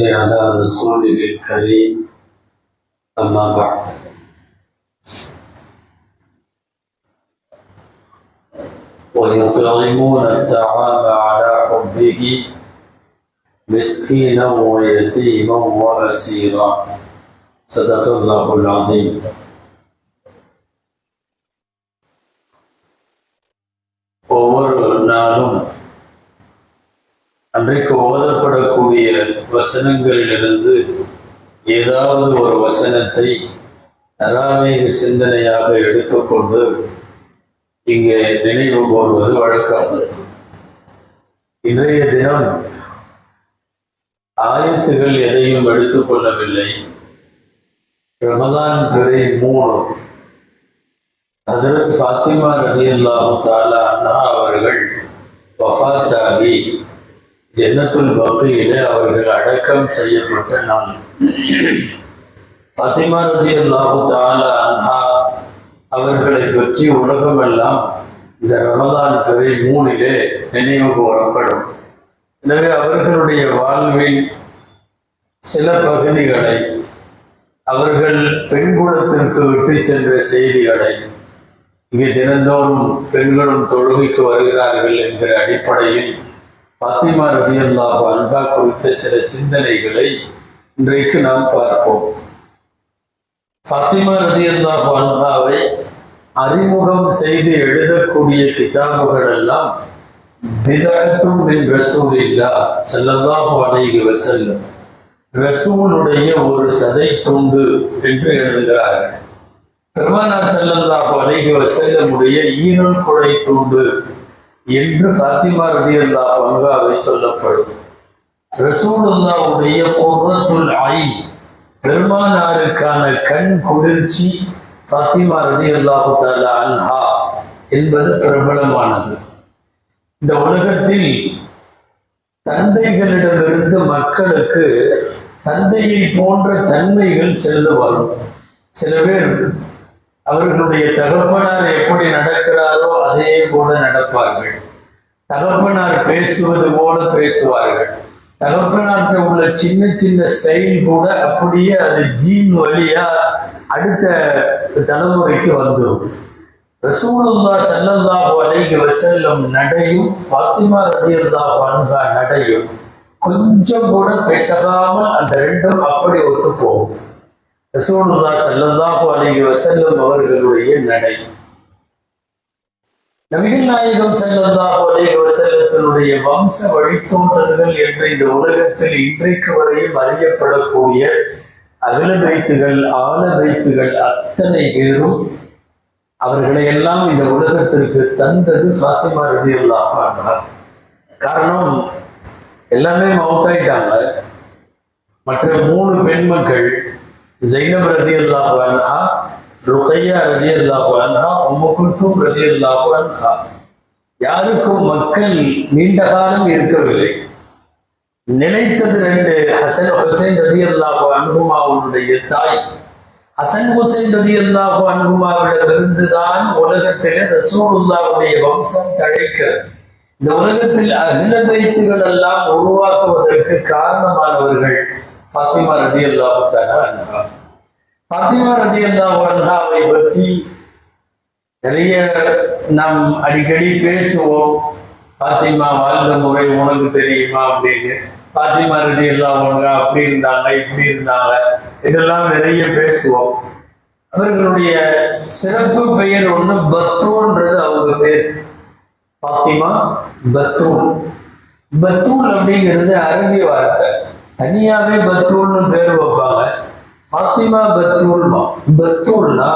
على رسوله الكريم أما بعد ويطعمون الطعام على حبه مسكينا ويتيما وأسيرا صدق الله العظيم ஒவ்வொரு நாளும் அன்றைக்கு ஓதப்படக்கூடிய வசனங்களிலிருந்து ஏதாவது ஒரு வசனத்தை தராமீக சிந்தனையாக எடுத்துக்கொண்டு இங்கே நினைவு கூறுவது வழக்கம். இன்றைய தினம் ஆயத்துகள் எதையும் எடுத்துக்கொள்ளவில்லை ரமதான் பிறை மூணு. அதற்கு ஃபாத்திமா ரலியல்லாஹு தாலா அண்ணா அவர்கள் வஃத்தாகி ஜன்னத்துல் வகையிலே அவர்கள் அடக்கம் செய்யப்பட்ட நாள். ஃபாத்திமா ரலியல்லாஹு தாலா அவர்களை பற்றி உலகமெல்லாம் இந்த ரமதான் பிறை மூணிலே நினைவு கூறப்படும் எனவே அவர்களுடைய வாழ்வின் சில பகுதிகளை அவர்கள் பெண்குலத்திற்கு விட்டு சென்ற செய்திகளை இங்கே தினந்தோறும் பெண்களும் தொழுகைக்கு வருகிறார்கள் என்கிற அடிப்படையில் பாத்திமா ரதியல்லா அன்ஹா குறித்த சில சிந்தனைகளை இன்றைக்கு நாம் பார்ப்போம். பாத்திமா ரதியல்லா அன்ஹாவை அறிமுகம் செய்து எழுதக்கூடிய கிதாபுகள் எல்லாம் பிதத்தும் மின் ரசூல் இல்லா செல்லல்லாஹு அலைஹி ரசூலுடைய ஒரு சதை துண்டு என்று எழுதுகிறார்கள். பெருமானார் செல்லல்லாஹு அலைஹி வஸல்லமுடைய ஈரல் குழை துண்டு என்று ஃபாத்திமா ரலியல்லாஹு பங்காவை சொல்லப்படும். ரசூலுல்லாவுடைய குர்ரத்துல் ஆய் பெருமானாருக்கான கண் குளிர்ச்சி ஃபாத்திமா ரலியல்லாஹு தாலா அன்ஹா என்பது பிரபலமானது. இந்த உலகத்தில் தந்தைகளிடமிருந்து மக்களுக்கு தந்தையை போன்ற தன்மைகள் செல்ல வரும். சில பேர் அவர்களுடைய தகப்பனார் எப்படி நடக்கிறாரோ அதே போல நடப்பார்கள். தகப்பனார் பேசுவது போல பேசுவார்கள். தகப்பனார்கிட்ட உள்ள சின்ன சின்ன ஸ்டைல் கூட அப்படியே அது ஜீன் வழியா அடுத்த தலைமுறைக்கு வந்துடும். ரசூலுல்லா செல்லல்லா அலைஹி வசல்லம் நடையும் ஃபாத்திமா ரதியல்லா அன்ஹா நடையும். கொஞ்சம் கூட பேசகாமல் அந்த ரெண்டும் அப்படி ஒத்து போகும் ரசூலுல்லா ஸல்லல்லாஹு அலைஹி வசல்லம் அவர்களுடைய நடை. நபிகள் நாயகம் ஸல்லல்லாஹு அலைஹி வசல்லத்தினுடைய வம்ச வழித்தோன்றல்கள் என்ற இந்த உலகத்தில் இன்றைக்கு வரையும் அறியப்படக்கூடிய அகல வைத்துகள் ஆழ வைத்துகள் அத்தனை பேரும் அவர்களை எல்லாம் இந்த உலகத்திற்கு தந்தது ஃபாத்திமா ரலியல்லாஹு அன்ஹா. காரணம் எல்லாமே மவுத்தாயிட்டாங்க. மற்ற மூணு பெண்மக்கள் ஜைனப் ரதி அல்லாஹு அன்ஹா ருக்கையா ரதி அல்லாஹு அன்ஹா உம்மு குல்சூம் ரதி அல்லாஹு அன்ஹா யாருக்கும் மக்கள் நீண்ட காலம் இருக்கவில்லை. நினைத்தது ரெண்டு ஹசன் ஹுசைன் ரதி அல்லாஹு அன்ஹுமாவுடைய தாய். ஹசன் ஹுசைன் ரதி அல்லாஹு அன்ஹுமாவிடமிருந்து தான் உலகத்திலே ரசூலுல்லாவுடைய வம்சம் தழைக்கிறது. இந்த உலகத்தில் அகில வைத்துகள் எல்லாம் உருவாக்குவதற்கு காரணமானவர்கள் பாத்திமா ரதி அல்லாஹு அன்ஹா பாத்திமா ரதி அல்லாஹு அன்ஹாவை பற்றி நிறைய நாம் அடிக்கடி பேசுவோம் பாத்திமா வாழ்ந்த முறை உனக்கு தெரியுமா அப்படின்னு பாத்திமா ரதி அல்லாஹு அன்ஹா அப்படி இருந்தாங்க இப்படி இருந்தாங்க இதெல்லாம் நிறைய பேசுவோம் அவர்களுடைய சிறப்பு பெயர் ஒண்ணு பத்தூன்றது அவங்க பேர் பாத்திமா பத்தூன் பத்தூன் அப்படிங்கிறது அரபி வார்த்தை தனியாவே பத்தூல்னு பேர் வைப்பாங்க. பாத்திமா பத்தூல்மா பத்தூல்னா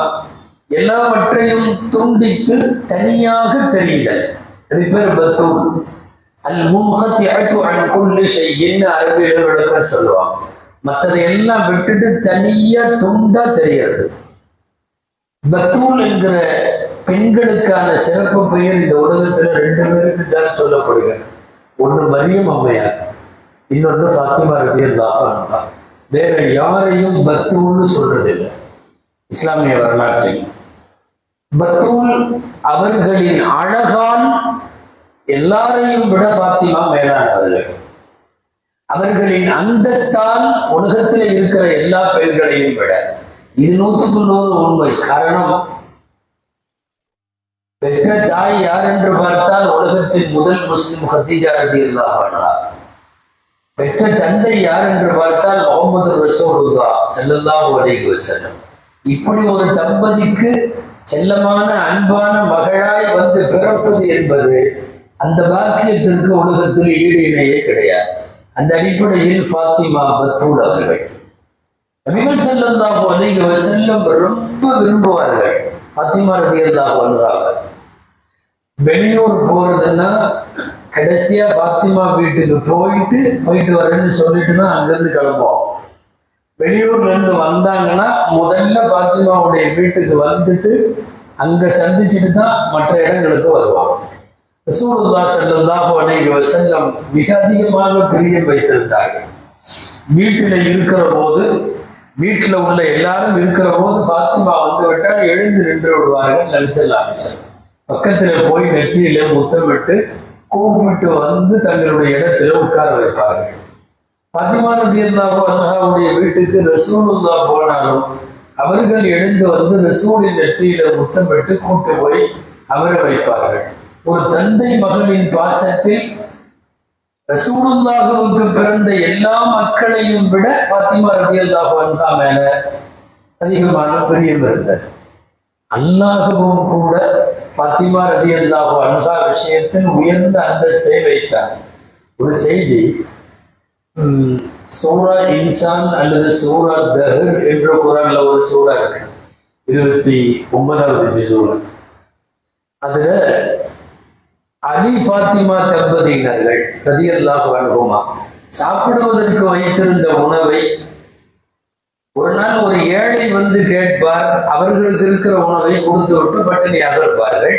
எல்லாவற்றையும் துண்டித்து தனியாக தெரியுதல். அது பேர் பத்தூல் அல் மூகத்தி அழைத்து அன்குள்ளி செய்யின்னு அரபியில் சொல்லுவாங்க. மற்றதை எல்லாம் விட்டுட்டு தனியா துண்டா தெரியாது பத்தூல் என்கிற பெண்களுக்கான சிறப்பு பெயர் இந்த உலகத்துல ரெண்டு பேருக்கு தான் சொல்லப்படுகிறது. ஒன்று மரியம் அம்மையார் இன்னொன்று ஃபாத்திமா ரதியல்லாஹு வேற யாரையும் பத்தூல்னு சொல்றதில்லை. இஸ்லாமிய வரலாற்றில். பத்தூல் அவர்களின் அழகால் எல்லாரையும் விட பாத்திமா மேலானவர்கள் அவர்களின் அந்தஸ்தால் உலகத்தில் இருக்கிற எல்லா பெண்களையும் விட. இது நூற்றுக்கு நூறு உண்மை. காரணம் பெற்ற தாய் யார் என்று பார்த்தால் உலகத்தின் முதல் முஸ்லிம் ஹத்தீஜா ரதி அல்லாஹ் பெற்ற தந்தை யார் என்று பார்த்தால் முகமது ரசூலுல்லா செல்லல்லா அலைஹி வஸல்லம். இப்படி ஒரு தம்பதிக்கு செல்லமான அன்பான மகளாய் வந்து பிறப்பது என்பது அந்த பாக்கியத்திற்கு உலகத்தில் ஈடு இணையே கிடையாது. அந்த அடிப்படையில் ஃபாத்திமா பத்தூல் அவர்கள். நபிகள் ஸல்லல்லாஹு அலைஹி வஸல்லம் ரொம்ப விரும்புவார்கள். ஃபாத்திமா ரலியல்லாஹு அன்ஹா வெளியூர் போறதுன்னா கடைசியா பாத்திமா வீட்டுக்கு போயிட்டு போயிட்டு வரேன்னு சொல்லிட்டு தான் அங்கிருந்து கிளம்புவோம். வெளியூர்ல இருந்து வந்தாங்கன்னா முதல்ல பாத்திமாவுடைய வீட்டுக்கு வந்துட்டு அங்க சந்திச்சுட்டு தான் மற்ற இடங்களுக்கு வருவாங்க. ரசூலுல்லா ஸல்லல்லாஹு அலைஹி செல்லம் மிக அதிகமாக பிரியம் வைத்திருந்தார்கள் வீட்டில் இருக்கிற போது வீட்டில் உள்ள எல்லாரும் இருக்கிற போது பாத்திமா வந்து விட்டால் எழுந்து நின்று விடுவார்கள் நபிசல்லா அலிசன் பக்கத்தில் போய் நெற்றியில முத்தமிட்டு கூப்பிட்டு வந்து தங்களுடைய இடத்துல உட்கார வைப்பார்கள். பதிமான தீர்ந்தாவுடைய வீட்டுக்கு ரசூலுல்லா போனாலும் அவர்கள் எழுந்து வந்து ரசூலின் நெற்றியில முத்தமிட்டு கூட்டு போய் அமர வைப்பார்கள். ஒரு தந்தை மகளின் பாசத்தில் ரசூலுல்லாஹுவுக்கு பிறந்த எல்லா மக்களையும் விட பாத்திமா ரதியல்லாஹு அன்ஹா மேல அதிகமான பிரியம் இருந்தது. அல்லாஹுவும் கூட பாத்திமா ரதியல்லாஹு அன்ஹா விஷயத்தில் உயர்ந்த அந்தஸ்தை வைத்தார். ஒரு செய்தி சூரா இன்சான் அல்லது சூரா தஹர் என்ற குரான்ல ஒரு சூறா இருக்கு. இருபத்தி ஒன்பதாவது சூறா. அதுல அலி பாத்திமா தம்பதியினர்கள் ரதியல்லாஹு அன்ஹுமா சாப்பிடுவதற்கு வைத்திருந்த உணவை ஒரு நாள் ஒரு ஏழை வந்து கேட்பார் அவர்களுக்கு இருக்கிற உணவை கொடுத்து விட்டு பட்டினியாக இருப்பார்கள்.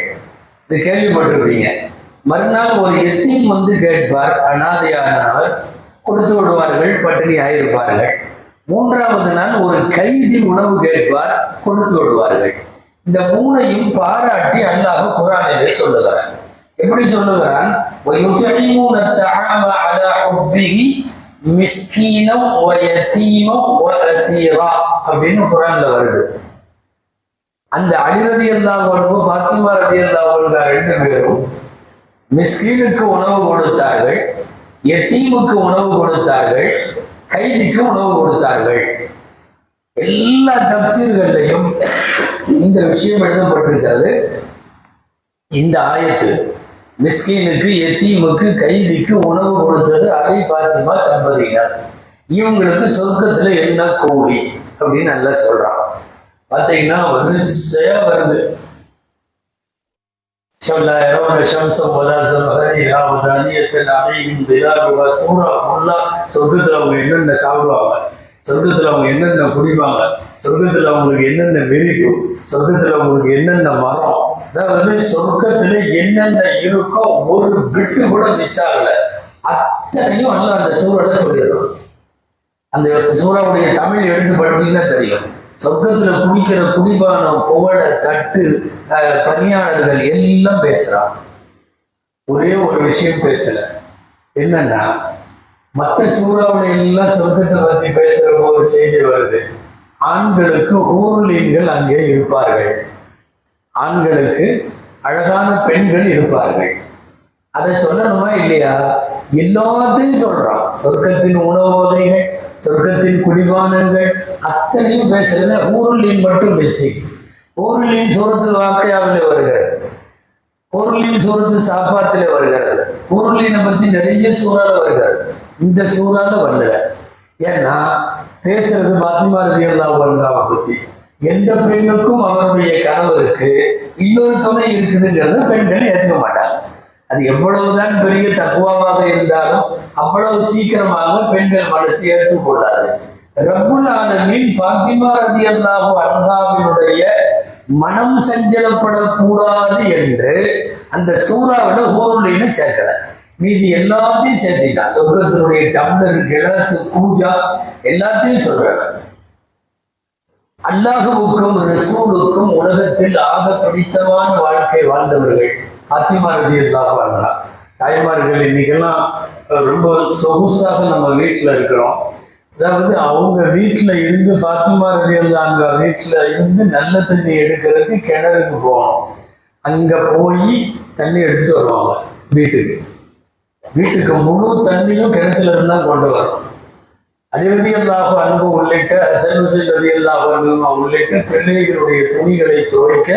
இது கேள்விப்பட்டிருப்பீங்க. மறுநாள் ஒரு எத்தீம் வந்து கேட்பார் அனாதையானவர் கொடுத்து விடுவார்கள் பட்டினியாக இருப்பார்கள். மூன்றாவது நாள் ஒரு கைதி உணவு கேட்பார் கொடுத்து விடுவார்கள். இந்த மூணையும் பாராட்டி அல்லாஹ் குரானிலே சொல்லுகிறான். எப்படி சொல்லுகிறான்? மிஸ்கீனம் ஓ யத்தீமம் ஓ அசீரா அப்படின்னு குரான்ல வருது. அந்த அலிரதி அல்லாஹர்களும் பாத்திமா ரதி அல்லாஹர்கள் ரெண்டு பேரும் மிஸ்கீனுக்கு உணவு கொடுத்தார்கள் எத்தீமுக்கு உணவு கொடுத்தார்கள் கைதிக்கு உணவு கொடுத்தார்கள். எல்லா தப்சீர்களையும் இந்த விஷயம் எழுதப்பட்டிருக்கிறது. இந்த ஆயத்து மிஸ்கீனுக்கு எத்தீமுக்கு கைதிக்கு உணவு கொடுத்தது அலை பாத்திமா தம்பதியினர். இவங்களுக்கு சொர்க்கத்துல என்ன கூலி அப்படின்னு நல்லா சொல்றான். பாத்தீங்கன்னா வரிசையா வருது. சொல்லாயிரம் லட்சம் பதாசம் அமையும் சூறா ஃபுல்லா சொர்க்கத்துல அவங்க என்னென்ன சாப்பிடுவாங்க? சொர்க்கத்துல அவங்க என்னென்ன குடிப்பாங்க? சொர்க்கத்துல அவங்களுக்கு என்னென்ன விரிக்கும் சொர்க்கத்துல அவங்களுக்கு என்னென்ன மரம்? அதாவது சொர்க்கத்துல என்னென்ன இருக்கோ ஒரு பிட்டு கூட மிஸ் ஆகல. அத்தனையும் நல்லா அந்த சூழலை சொல்லிடுறோம் அந்த சூறாவுடைய தமிழ் எடுத்து படிச்சீங்கன்னா தெரியும். சொர்க்கத்துல குடிக்கிற குடிபானம் குவளை தட்டு பணியாளர்கள் எல்லாம் பேசுறான். ஒரே ஒரு விஷயம் பேசல. என்னன்னா மற்ற சூறாவுல எல்லாம் சொர்க்கத்தை பத்தி பேசுற ஒரு செய்தி வருது. ஆண்களுக்கு ஊர்லீன்கள் அங்கே இருப்பார்கள். ஆண்களுக்கு அழகான பெண்கள் இருப்பார்கள். அதை சொல்லணுமா இல்லையா? எல்லாத்தையும் சொல்றான். சொர்க்கத்தின் உணவோதைகள் சொர்க்கத்தின் குடிபானங்கள் அத்தனையும் பேசுறது ஊருளின் மட்டும் பேசி. ஊருளின் சூரத்தில் வாக்கையாவில் வருகிறது. ஊருளின் சூரத்து சாப்பாட்டில வருகிறது. ஊருளினை பத்தி நிறைய சூறால வருகிறது. இந்த சூறால வரல. ஏன்னா பேசுறது பாத்திமா ரதியல்லாஹு அன்ஹாவை பத்தி. எந்த பெண்ணுக்கும் அவருடைய கணவருக்கு இன்னொரு துணை இருக்குதுங்கிறத பெண்கள் ஏற்றுக்க மாட்டாங்க. அது எவ்வளவுதான் பெரிய தக்குவாவாக இருந்தாலும் அவ்வளவு சீக்கிரமாக பெண்கள் மனசு ஏற்றுக்கொள்ளாது ரகுலான ஆலமீன் பாத்திமா ரதியல்லாஹு அன்ஹாவினுடைய மனம் சஞ்சலப்படக்கூடாது என்று அந்த சூறாவிட ஹோருளின்னு சேர்க்கல. மீதி எல்லாத்தையும் சேர்த்திட்டான் சொர்க்கத்தினுடைய டம்ளர் கிளாஸ் பூஜா எல்லாத்தையும் சொல்றாங்க அல்லாஹுவுக்கும் ரசூலுக்கும் உலகத்தில் ஆக பிடித்தமான வாழ்க்கை வாழ்ந்தவர்கள் அத்திமாரதி எல்லாம் அல்லாஹ் தாய்மார்கள் இன்னைக்கெல்லாம் ரொம்ப சொகுசாக நம்ம வீட்டில் இருக்கிறோம். அதாவது அவங்க வீட்டில் இருந்து பாத்திமா அங்கே வீட்டில் இருந்து நல்ல தண்ணி எடுக்கிறதுக்கு கிணறுக்கு போகணும். அங்கே போய் தண்ணி எடுத்து வருவாங்க வீட்டுக்கு. வீட்டுக்கு முழு தண்ணியும் கிணத்துல இருந்தால் கொண்டு வரணும். அதிரதியல்லாக அன்பு உள்ளிட்ட செல்வசில் ரதியல்லாக உள்ளிட்ட பிள்ளைகளுடைய துணிகளை துவைக்க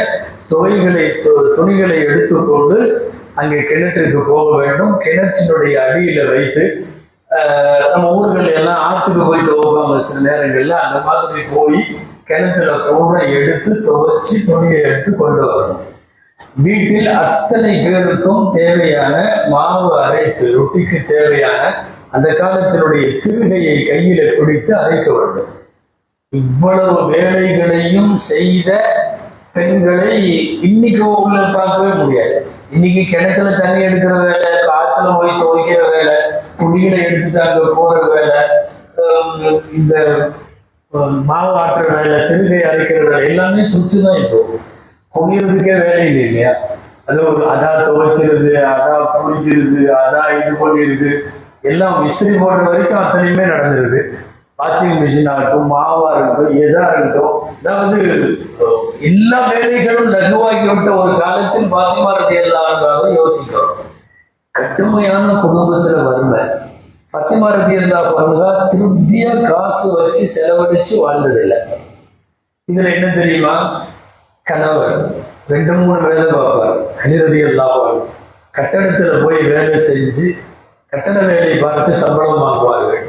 துவைகளை து- துணிகளை எடுத்துக்கொண்டு அங்கே கிணற்றுக்கு போக வேண்டும். கிணற்றினுடைய அடியில வைத்து நம்ம ஊர்கள் எல்லாம் ஆற்றுக்கு போய் துவைப்பாங்க சில நேரங்களில். அந்த மாதிரி போய் கிணத்துல கூட எடுத்து துவைச்சி துணியை எடுத்து கொண்டு வரணும். வீட்டில் அத்தனை பேருக்கும் தேவையான மாவு அரைத்து ரொட்டிக்கு தேவையான அந்த காலத்தினுடைய திருகையை கையில பிடித்து அழைக்க வேண்டும். இவ்வளவு வேலைகளையும் செய்த பெண்களை இன்னைக்கு உள்ள பார்க்கவே முடியாது. இன்னைக்கு கிணத்துல தண்ணி எடுக்கிற வேலை காத்துல போய் துவைக்கிற வேலை துணிகளை எடுத்துட்டாங்க போற வேலை இந்த மாவு ஆட்டுற வேலை திருகை அரைக்கிற வேலை எல்லாமே சுற்று தான் இப்போ. குளிர்றதுக்கே வேலை இல்லை இல்லையா? அது ஒரு அதா துவைச்சிருது அதா குளிக்கிறது அதா இது பண்ணிடுது. எல்லாம் விசிறி போடுற வரைக்கும் அத்தனையுமே நடந்துருது. வாஷிங் மிஷின் ஆகட்டும் மாவா இருக்கட்டும் எதா இருக்கட்டும். அதாவது எல்லா வேலைகளும் லகுவாக்கி விட்ட ஒரு காலத்தில் பாத்திமாரதி எல்லாம் யோசிக்கிறோம். கடுமையான குடும்பத்துல வறுமை. பத்திமாரதி இருந்தா பாருங்க திருப்தியா காசு வச்சு செலவழிச்சு வாழ்ந்ததில்லை. இதுல என்ன தெரியுமா? கணவர் ரெண்டு மூணு வேலை பார்ப்பார். கணிததி எல்லாம் கட்டடத்துல போய் வேலை செஞ்சு கட்டட வேலை பார்த்து சம்பளம் வாங்குவார்கள்?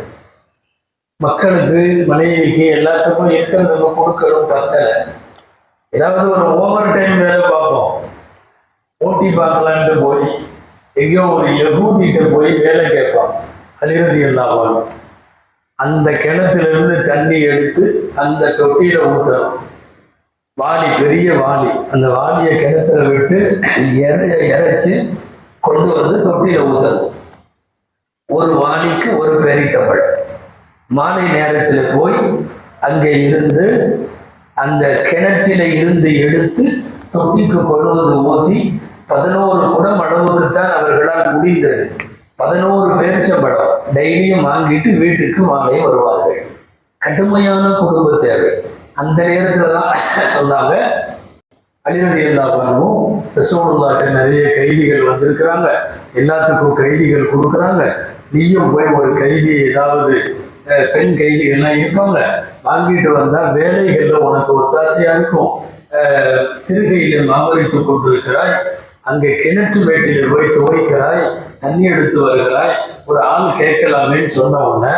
மக்களுக்கு மனைவிக்கு எல்லாத்துக்கும் இருக்கிறதுக்கு கொடுக்கணும் பத்தல. ஏதாவது ஒரு ஓவர் டைம் வேலை பார்ப்போம். ஓட்டி பார்க்கலான்ட்டு போய் எங்கேயோ ஒரு எகூதிட்டு போய் வேலை கேட்பான் அலிரதி இல்லாமல் அந்த கிணத்துலேருந்து தண்ணி எடுத்து அந்த தொட்டியில ஊற்றணும் வாளி பெரிய வாளி. அந்த வாளியை கிணத்துல விட்டு இறைய இறைச்சி கொண்டு வந்து தொட்டியில ஊற்றணும் ஒரு வாளிக்கு ஒரு பெரிட்டப்பழம் மாலை நேரத்தில் போய் அங்கே இருந்து அந்த கிணற்றில இருந்து எடுத்து தொட்டிக்கு கொண்டு வந்து ஊற்றி பதினோரு குடம் அளவுக்குத்தான் அவர்களால் முடிந்தது. பதினோரு பேரிச்சம்பழம் டெய்லியும் வாங்கிட்டு வீட்டுக்கு மாலை வருவார்கள். கடுமையான குடும்ப தேவை. அந்த நேரத்தில் தான் சொன்னாங்க. அலிரதி எல்லாரும் ரசோல்லாட்ட நிறைய கைதிகள் வந்திருக்கிறாங்க. எல்லாத்துக்கும் கைதிகள் கொடுக்குறாங்க. நீயும் போய் ஒரு கைதி ஏதாவது பெண் கைதிகள்லாம் இருப்பாங்க. வாங்கிட்டு வந்தால் வேலைகளில் உனக்கு ஒத்தாசையாக இருக்கும். திருகையில் மாமரித்து கொண்டிருக்கிறாய். அங்கே கிணற்று வேட்டியில் போய் துவைக்கிறாய். தண்ணி எடுத்து வருகிறாய். ஒரு ஆள் கேட்கலாமேன்னு சொன்ன உடனே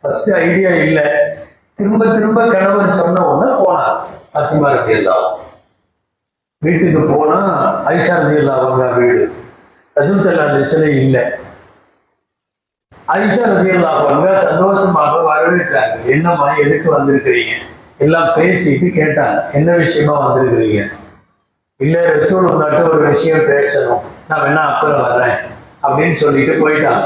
ஃபர்ஸ்ட் ஐடியா இல்லை. திரும்ப திரும்ப கணவர் சொன்ன உடனே போனார். பத்திமா ரத்தியெல்லாம் வீட்டுக்கு போனால் ஐஷா ரதியல்லா அவங்க வீடு. ரசூல் சல்லா சிலை இல்லை. ஐஷா ரதியல்லா சந்தோஷமாக வரவேற்றாங்க. என்னம்மா எதுக்கு வந்திருக்கிறீங்க? எல்லாம் பேசிட்டு கேட்டாங்க. என்ன விஷயமா வந்திருக்கிறீங்க? இல்லை ரசூல் உங்கள்கிட்ட ஒரு விஷயம் பேசணும். நான் வேணா அப்புறம் வர்றேன் அப்படின்னு சொல்லிட்டு போயிட்டாங்க.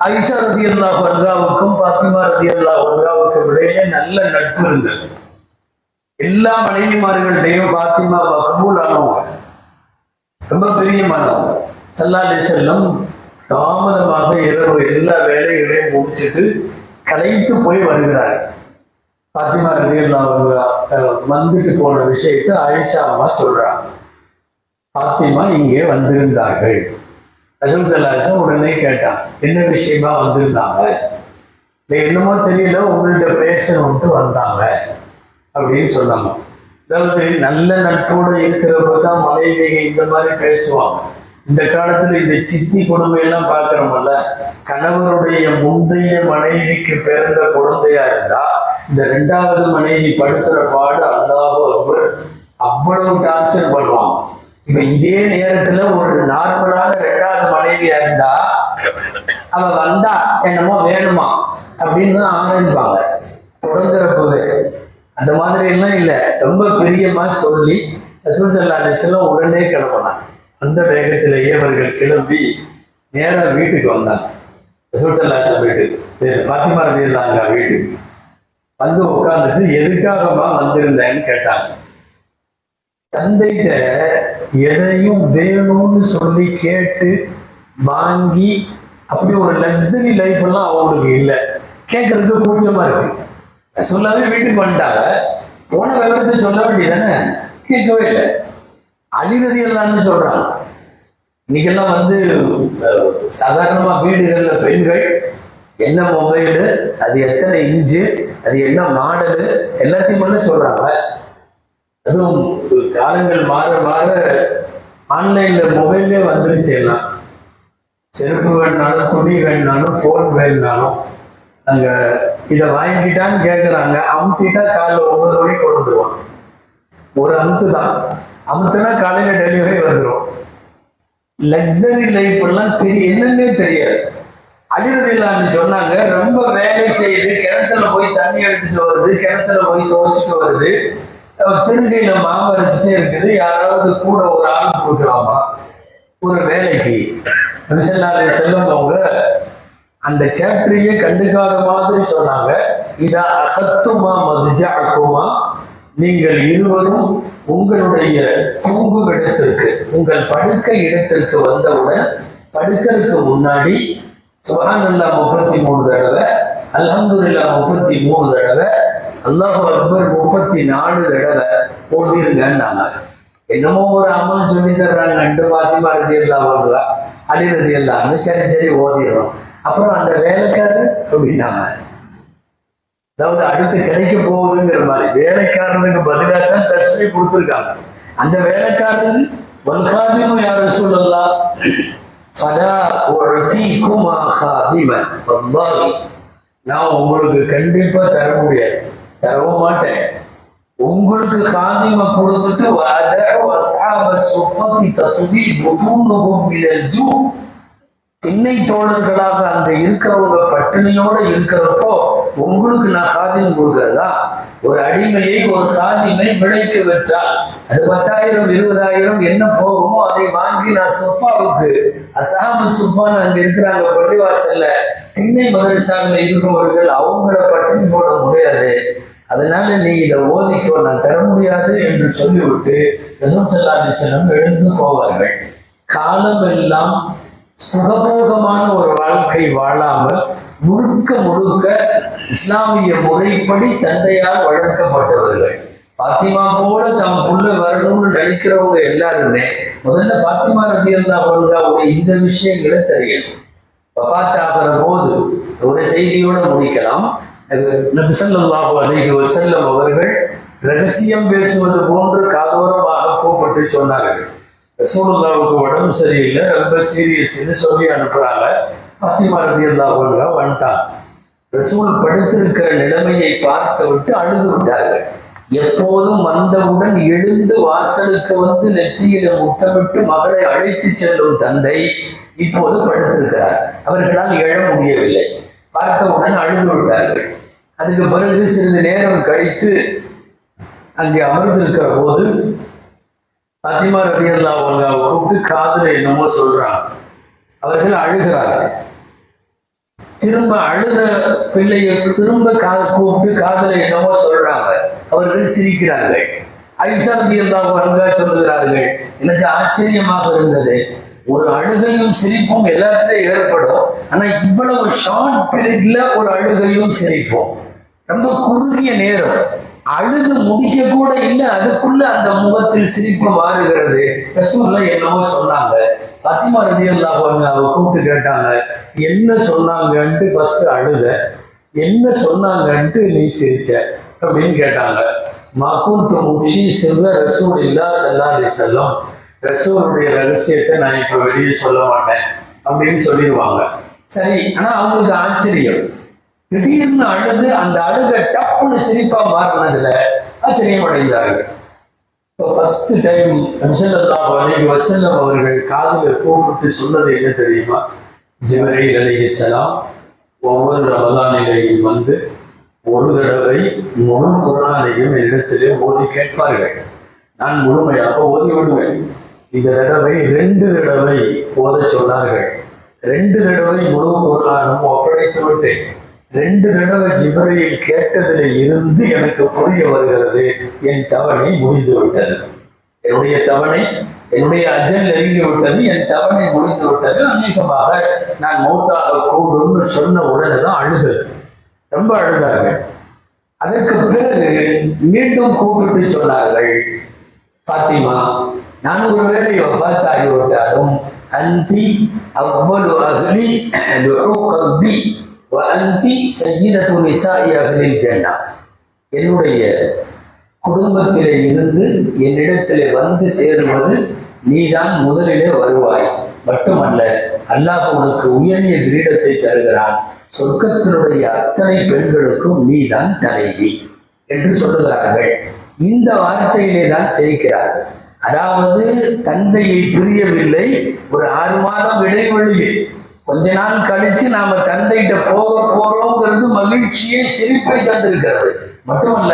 ஐஷா ரதி அல்லா பர்காவுக்கும் பாத்திமா ரதி அல்லா பர்காவுக்கும் இடையே நல்ல நட்பு இருந்தது. எல்லா மனைவிமார்கள்டையும் பாத்திமா மகபூல் ஆனவங்க ரொம்ப பிரியமானவங்க சல்லாலே செல்லம் தாமதமாக இரவு எல்லா வேலைகளையும் முடிச்சிட்டு கலைத்து போய் வருகிறார். பாத்திமா ரீல்லா அவங்க வந்துட்டு போன விஷயத்தை ஆயிஷா அம்மா சொல்றாங்க. பாத்திமா இங்கே வந்திருந்தார்கள். ரசூல் உடனே கேட்டான் என்ன விஷயமா வந்திருந்தாங்க? இல்லை என்னமோ தெரியல உங்கள்கிட்ட பேசணும்ட்டு வந்தாங்க அப்படின்னு சொன்னாங்க. அதாவது நல்ல நட்போடு இருக்கிறப்ப தான் மனைவிக இந்த மாதிரி பேசுவாங்க. இந்த காலத்துல இந்த சித்தி கொடுமை எல்லாம் பார்க்கிறோம்ல கணவருடைய முந்தைய மனைவிக்கு பிறந்த குழந்தையா இருந்தா இந்த ரெண்டாவது மனைவி படுத்துற பாடு அல்லாஹ் அக்பர் அவ்வளவு டார்ச்சர் பண்ணுவாங்க இப்ப இதே நேரத்துல ஒரு நார்மலான ரெண்டாவது மனைவியா இருந்தா அவ வந்தா என்னமோ வேணுமா அப்படின்னு தான் ஆரம்பிப்பாங்க. தொடங்குறப்பவே. அந்த மாதிரி எல்லாம் இல்லை. ரொம்ப பெரியமா சொல்லி ரசூல் சல்லா உடனே கிளம்பினாங்க. அந்த வேகத்திலேயே அவர்கள் கிளம்பி நேராக வீட்டுக்கு வந்தாங்க. ரசூல் சல்லா அலிஸ்லாம் வீட்டுக்கு. பாத்திமா இருந்தாங்க வீட்டுக்கு. வந்து உட்காந்துட்டு எதுக்காகமா வந்திருந்தேன்னு கேட்டாங்க. தந்தைகிட்ட எதையும் வேணும்னு சொல்லி கேட்டு வாங்கி அப்படி ஒரு லக்ஸரி லைஃப் எல்லாம் அவங்களுக்கு இல்லை. கேட்கறதுக்கு கூச்சமா இருக்கு. சொல்லாவே வீட்டுக்கு வந்துட்டாங்க. போன விவரத்தை சொல்ல வேண்டியதானே கேட்கவே இல்லை. அழிறது எல்லாம்னு சொல்றாங்க. இன்னைக்கெல்லாம் வந்து சாதாரணமாக சாதாரணமா வீடுகள்ல பெண்கள் என்ன மொபைலு அது எத்தனை இன்ச்சு அது என்ன மாடலு எல்லாத்தையும் பண்ண சொல்றாங்க. அதுவும் காலங்கள் மாற மாற ஆன்லைன்ல மொபைல்லே வந்துருச்சு எல்லாம். செருப்பு வேணுனாலும் துணி வேணுனாலும் ஃபோன் வேணுனாலும் அங்க இதை வாங்கிட்டான்னு கேட்குறாங்க அமுத்திட்டா காலைல ஒன்பது மணிக்கு கொண்டு வந்துருவான் ஒரு அமுத்து தான் அமுத்துனா காலையில டெலிவரி வந்துடும் லக்ஸரி லைஃப் எல்லாம் தெரியும் என்னன்னே தெரியாது. அழிறது சொன்னாங்க. ரொம்ப வேலை செய்யுது கிணத்துல போய் தண்ணி எடுத்துட்டு வருது கிணத்துல போய் துவைச்சிட்டு வருது. அஹ் திருகையில மாவு இருக்குது. யாராவது கூட ஒரு ஆள் கொடுக்கலாமா? ஒரு வேலைக்கு. மிஷனாரி செல்லும்போங்க அந்த சேப்டரையே கண்டுக்காத மாதிரி சொன்னாங்க. இதா அகத்துமா மதுஜாக்குமா நீங்கள் இருவரும் உங்களுடைய தூங்கும் இடத்திற்கு உங்கள் படுக்கை இடத்திற்கு வந்தவுடன் படுக்கிறதுக்கு முன்னாடி சுபஹானல்லா முப்பத்தி மூணு தடவை அல்ஹம்துலில்லா முப்பத்தி மூணு தடவை அல்லாஹ் அக்பர் முப்பத்தி நாலு தடவை போதிருங்கன்னாங்க என்னமோ ஒரு அமல் சொல்லி ரெண்டு பாத்திமா ரதி எல்லாம் வாங்குவா அலி ரதி எல்லாம்னு சரி சரி ஓதிடுறோம். அப்புறம் அந்த வேலைக்காரர் அப்படின்னாங்க. அதாவது அடுத்து கிடைக்க போகுதுங்கிற மாதிரி வேலைக்காரனுக்கு பதிலாக தான் தஸ்மி கொடுத்துருக்காங்க. அந்த வேலைக்காரன் வல்காதிமும் யாரும் சொல்லலாம் ஃபதா உஅதீகுமா காதிமன் வல்லாஹி நான் உங்களுக்கு கண்டிப்பா தர முடியாது. தரவும் மாட்டேன். உங்களுக்கு காதிம கொடுத்துட்டு வஅதஉ அஸ்ஹாப சுஃபத்தி தத்வி புதூனுஹும் மினல் ஜூ. திண்ணை தோழர்களாக அங்க இருக்கிறவங்க பட்டினியோட இருக்கிறப்போ உங்களுக்கு நான் காதிம் கொடுக்கிறதா ஒரு அடிமையை ஒரு காதிமை விளைக்க விற்றால் அது பத்தாயிரம் இருபதாயிரம் என்ன போகுமோ அதை வாங்கி நான் சுப்பாவுக்கு அசாமு சுப்பான்னு அங்க இருக்கிறாங்க பள்ளிவாசல்ல. திண்ணை மதரசாவில் இருக்கிறவர்கள் அவங்கள பட்டினி போட முடியாது. அதனால நீ இதை ஓதிக்கோ நான் தர முடியாது என்று சொல்லிவிட்டு ரசூல் ஸல்லல்லாஹு எழுந்து போவார்கள். காலமெல்லாம் சுகபோகமான ஒரு வாழ்க்கை வாழாமல் முழுக்க முழுக்க இஸ்லாமிய முறைப்படி தந்தையால் வளர்க்கப்பட்டவர்கள். பாத்திமா போல தம் புள்ள வரணும்னு நினைக்கிறவங்க எல்லாருமே முதல்ல பாத்திமா ரதி அவங்களுடைய இந்த விஷயங்களை தெரியணும் வஃபாத் போது ஒரு செய்தியோட முடிக்கலாம். அது நபி அலைஹி வஸல்லம் அவர்கள் ரகசியம் பேசுவது போன்று காதோரமாக கூப்பிட்டு சொன்னார்கள். ரசூலுல்லாவுக்கு உடம்பு சரியில்லை ரொம்ப சீரியஸ்ன்னு சொல்லி அனுப்புறாங்க. பத்திமா ரதி அல்லாஹ் வந்துட்டான். ரசூல் படுத்திருக்கிற நிலைமையை பார்த்து விட்டு அழுது விட்டார்கள். எப்போதும் வந்தவுடன் எழுந்து வாசலுக்கு வந்து நெற்றியில முத்தமிட்டு மகளை அழைத்து செல்லும் தந்தை இப்போது படுத்திருக்கிறார். அவர்களால் எழ முடியவில்லை. பார்த்தவுடன் அழுது விட்டார்கள். அதுக்கு பிறகு சிறிது நேரம் கழித்து அங்கே அமர்ந்திருக்கிற போது பாத்திமா ரதி அவங்க கூப்பிட்டு காதல என்னமோ சொல்றாங்க. அவர்கள் அழுகிறார்கள். திரும்ப அழுத பிள்ளையை திரும்ப காத கூப்பிட்டு காதல என்னமோ சொல்றாங்க. அவர்கள் சிரிக்கிறார்கள். ஐஷா ரதி அல்லாஹ் சொல்லுகிறார்கள் எனக்கு ஆச்சரியமாக இருந்தது. ஒரு அழுகையும் சிரிப்பும் எல்லாத்துலயும் ஏற்படும். ஆனா இவ்வளவு ஷார்ட் பீரியட்ல ஒரு அழுகையும் சிரிப்போம். ரொம்ப குறுகிய நேரம். அழுது முடிக்க கூட இல்லை அதுக்குள்ள அந்த முகத்தில் சிரிப்பு மாறுகிறது. ரசூல்ல என்னமோ சொன்னாங்க. பத்திமா ரதி அல்லாஹ் அவ கூப்பிட்டு கேட்டாங்க என்ன சொன்னாங்கன்ட்டு ஃபர்ஸ்ட் அழுத என்ன சொன்னாங்கன்ட்டு நீ சிரிச்ச? அப்படின்னு கேட்டாங்க. மகுந்து முஷி சிறுத ரசூல் இல்லா சல்லா செல்லும் செல்லம் ரசூலுடைய ரகசியத்தை நான் இப்ப வெளியே சொல்ல மாட்டேன் அப்படின்னு சொல்லிடுவாங்க. சரி ஆனா அவங்களுக்கு ஆச்சரியம். திடீர்னு அழுது அந்த அழுக டப்புன்னு சிரிப்பா மாறினதுல ஆச்சரியமடைந்தார்கள் இப்போ ஃபர்ஸ்ட் டைம் நம்சல்லாஹ் அலைஹி வஸல்லம் அவர்கள் காதில் கூப்பிட்டு சொன்னது என்ன தெரியுமா? ஜிபரீல் அலைஹிஸ்ஸலாம் ஒவ்வொரு ரமதானிலையும் வந்து ஒரு தடவை முழு குரானையும் என்னிடத்திலே ஓதி கேட்பார்கள். நான் முழுமையாக ஓதி விடுவேன். இந்த தடவை ரெண்டு தடவை ஓதச் சொன்னார்கள். ரெண்டு தடவை முழு குரானும் ஒப்படைத்து விட்டேன். ரெண்டு தடவை ஜிபரையில் கேட்டதில் இருந்து எனக்கு புரிய வருகிறது என் தவணை முடிந்து விட்டது என்னுடைய தவணை என்னுடைய அஜல் நெருங்கி விட்டது என் தவணை முடிந்து விட்டது அநேகமாக நான் மௌத்தாக கூடும்னு சொன்ன உடனே தான் அழுது ரொம்ப அழுதார்கள். அதற்கு பிறகு மீண்டும் கூப்பிட்டு சொன்னார்கள் பாத்திமா நான் ஒரு ஒருவேளை வபாத்தாகிவிட்டாலும் அந்தி அவ்வளவு அகலி கல்வி அந்தி சையினத்து நிசாயி அகலில் ஜன்னா என்னுடைய குடும்பத்திலே இருந்து என்னிடத்திலே வந்து சேருவது நீதான் முதலிலே வருவாய். மட்டுமல்ல அல்லாஹ் உனக்கு உயரிய கிரீடத்தை தருகிறான். சொர்க்கத்தினுடைய அத்தனை பெண்களுக்கும் நீதான் தலைவி என்று சொல்லுகிறார்கள். இந்த வார்த்தையிலே தான் சிரிக்கிறார்கள் அதாவது தந்தையை புரியவில்லை ஒரு ஆறு மாதம் இடைவெளியில் கொஞ்ச நாள் கழிச்சு நாம தந்தைகிட்ட போக போறோங்கிறது மகிழ்ச்சியை சிரிப்பை தந்திருக்கிறது. மட்டுமல்ல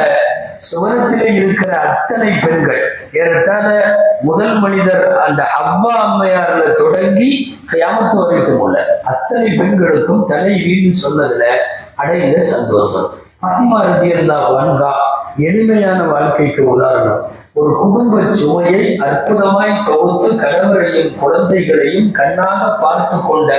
சுவனத்திலே இருக்கிற அத்தனை பெண்கள் ஏறத்தாழ முதல் மனிதர் அந்த ஹவ்வா அம்மையார்ல தொடங்கி கயாமத்து வரைக்கும் உள்ள அத்தனை பெண்களுக்கும் தலை தலைவின்னு சொன்னதுல அடைந்த சந்தோஷம். பாத்திமா ரதி அல்லாஹ் வன்கா எளிமையான வாழ்க்கைக்கு உதாரணம் ஒரு குடும்ப சுமையை அற்புதமாய் தொகுத்து கணவரையும் குழந்தைகளையும் கண்ணாக பார்த்து கொண்ட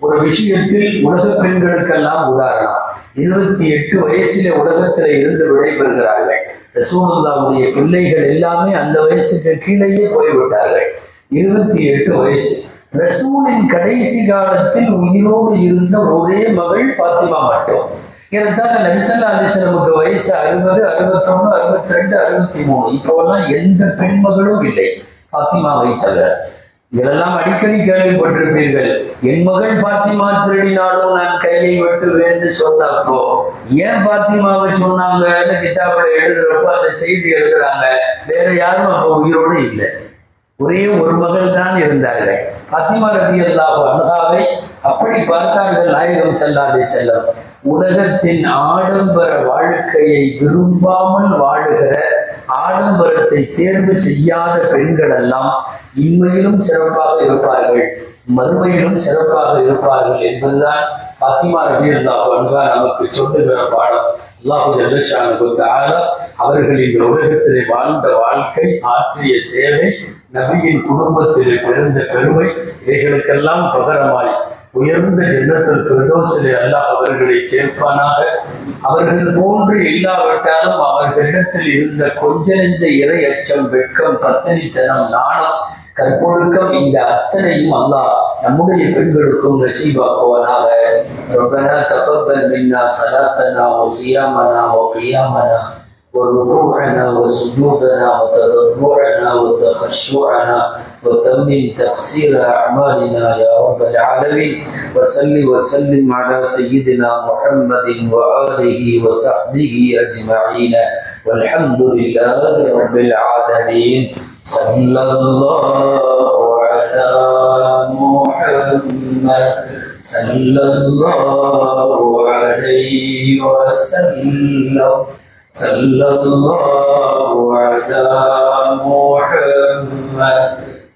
ஒரு விஷயத்தில் உலக பெண்களுக்கெல்லாம் உதாரணம். இருபத்தி எட்டு வயசுல உலகத்துல இருந்து விடைபெறுகிறார்கள். ரசூலுல்லாவுடைய பிள்ளைகள் எல்லாமே அந்த வயசுக்கு கீழேயே போய்விட்டார்கள். இருபத்தி எட்டு வயசு. ரசூலின் கடைசி காலத்தில் உயிரோடு இருந்த ஒரே மகள் பாத்திமா மட்டும். ஏறத்தாழ நபிசல்லா அலிஸ்லமுக்கு வயசு அறுபது அறுபத்தொன்னு அறுபத்தி ரெண்டு அறுபத்தி மூணு இப்போவெல்லாம் எந்த பெண்மகளும் இல்லை. பாத்திமாவை தவிர. இதெல்லாம் அடிக்கடி கேள்விப்பட்டிருப்பீர்கள். என் மகள் பாத்திமா திருடினாலும் நான் கையை வெட்டுவேன்னு சொன்னப்போ ஏன் பாத்திமாவை சொன்னாங்கன்னு கிட்டாப்புல எழுதுறப்போ அந்த செய்தி எழுதுறாங்க. வேற யாரும் அப்ப உயிரோடு இல்லை. ஒரே ஒரு மகள் தான் இருந்தார்கள். பாத்திமா ரதி அல்லாஹ் அனுகாவை அப்படி பார்த்தார்கள் நாயகம் செல்லாதே செல்லம் உலகத்தின் ஆடம்பர வாழ்க்கையை விரும்பாமல் வாழுகிற ஆடம்பரத்தை தேர்வு செய்யாத பெண்கள் எல்லாம் இன்மையிலும் சிறப்பாக இருப்பார்கள் மறுமையிலும் சிறப்பாக இருப்பார்கள் என்பதுதான் பத்திமா ரபி அல்லாஹ் அனுகா நமக்கு சொல்லுகிற பாடம். அல்லாஹு ஜல்லஷானுக்கு தாரா அவர்கள் இந்த உலகத்திலே வாழ்ந்த வாழ்க்கை ஆற்றிய சேவை நபியின் குடும்பத்திலே பிறந்த பெருமை இவைகளுக்கெல்லாம் பகரமாய் உயர்ந்த ஜன்னத்தில் பிரதோசிலே அல்லாஹ் அவர்களை சேர்ப்பானாக அவர்கள் போன்று இல்லாவிட்டாலும் அவர்களிடத்தில் இருந்த கொஞ்ச நெஞ்ச இறை அச்சம் வெட்கம் பத்தனித்தனம் நாணம் கற்பொழுக்கம் இந்த அத்தனையும் அல்லாஹ் நம்முடைய பெண்களுக்கும் நசீபாக்குவனாக ربنا تقبل منا صلاتنا وصيامنا وقيامنا وركوعنا وسجودنا وتضرعنا وتخشعنا وتمم تقصير أعمالنا يا رب العالمين. وصل وسلم على سيدنا محمد وآله وصحبه أجمعين. والحمد لله رب العالمين. صلى الله على محمد. صلى الله عليه وسلم. صلى الله على محمد.